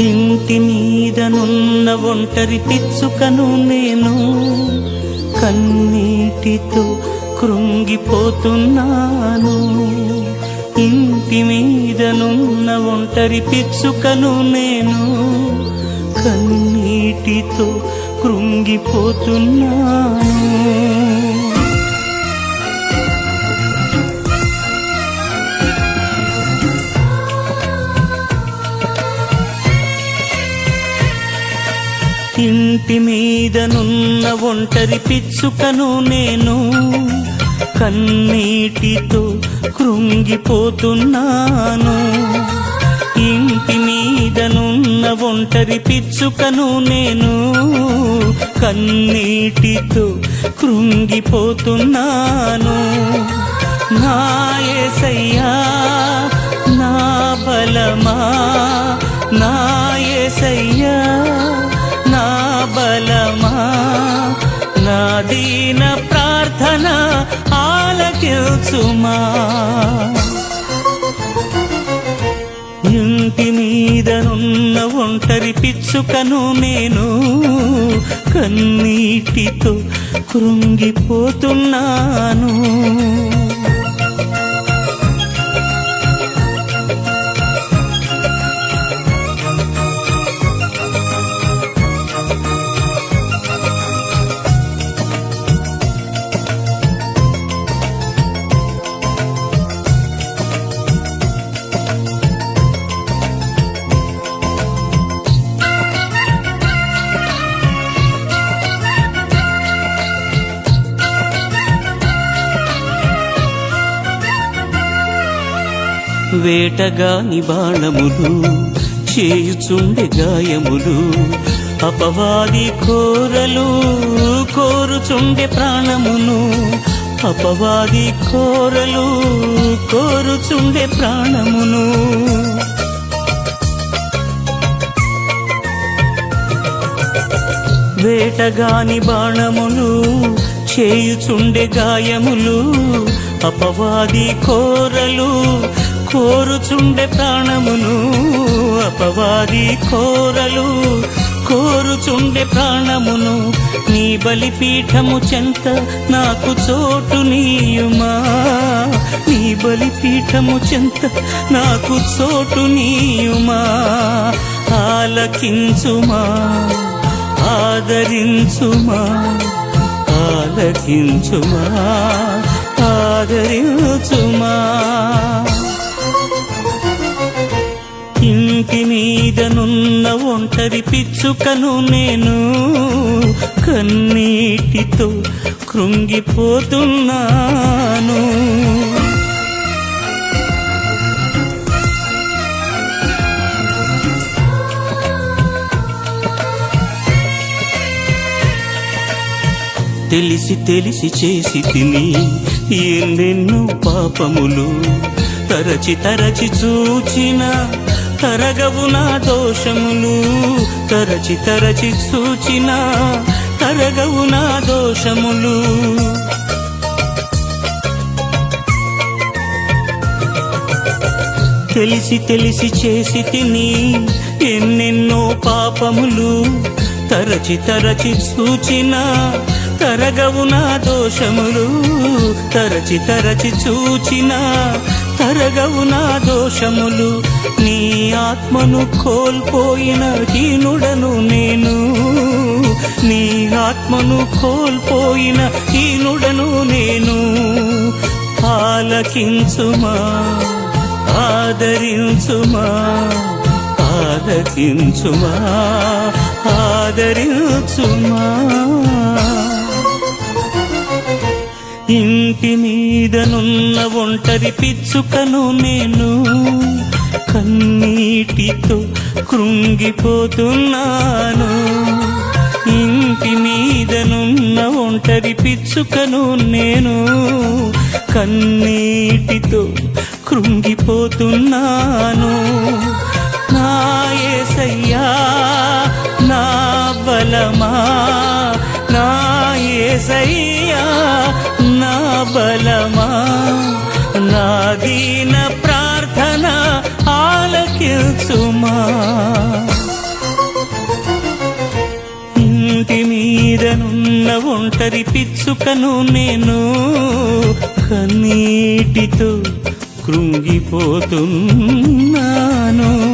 ఇంటి మీదనున్న ఒంటరి పిచ్చుకను నేను కన్నీటితో కృంగిపోతున్నాను. ఇంటి మీదనున్న ఒంటరి పిచ్చుకను నేను కన్నీటితో కృంగిపోతున్నాను. ఇంటి మీదనున్న ఒంటరి పిచ్చుకను నేను కన్నీటితో కృంగిపోతున్నాను. ఇంటి మీదనున్న ఒంటరి పిచ్చుకను నేను కన్నీటితో కృంగిపోతున్నాను. నా యేసయ్యా నా బలమా దీన ప్రార్థన ఆలకిల్చుమా. ఇంటి మీదనున్న ఒంటరి పిచ్చుకను నేను కన్నీటితో కృంగిపోతున్నాను. వేటగాని బాణములు చేయుచుండె గాయములు అపవాది కోరలు కోరుచుండె ప్రాణమును అపవాది కోరలు కోరుచుండె ప్రాణమును. వేటగాని బాణములు చేయుచుండె గాయములు అపవాది కోరలు కోరుచుండె ప్రాణమును అపవాది కోరలు. కోరుచుండె ప్రాణమును నీ బలిపీఠము చెంత నాకు చోటు నీయుమా. నీ బలిపీఠము చెంత నాకు చోటు నీయుమా. ఆలకించుమా ఆదరించుమా ఆలకించుమా ఆదరించుమా. ఇంటి మీదనున్న ఒంటరి పిచ్చుకను నేను కన్నీటితో కృంగిపోతున్నాను. తెలిసి తెలిసి చేసి తిని ఎన్నెన్నో పాపములు తరచి తరచి చూచిన తరగవు నా దోషములు తరచి తరచి సూచిన తరగవు నా దోషములు తెలిసి తెలిసి చేసి తిని ఎన్నెన్నో పాపములు తరచి తరచి సూచిన తరగవు నా దోషములు తరచి తరచి చూచిన తరగవు నా దోషములు. నీ ఆత్మను కోల్పోయిన హీనుడను నేను. నీ ఆత్మను కోల్పోయిన హీనుడను నేను. ఆలకించుమా ఆదరించుమా ఆలకించుమా ఆదరించుమా. ఇంటి మీదనున్న ఒంటరి పిచ్చుకను నేను. కన్నీటితో కృంగిపోతున్నాను. ఇంటి మీదనున్న ఒంటరి పిచ్చుకను నేను కన్నీటితో కృంగిపోతున్నాను. నా యేసయ్యా నా బలమా? నా యేసయ్యా నా బలమా? సుమా. ఇంటి మీదనున్న ఒంటరి పిచ్చుకను నేను కన్నీటితో కృంగిపోతున్నాను.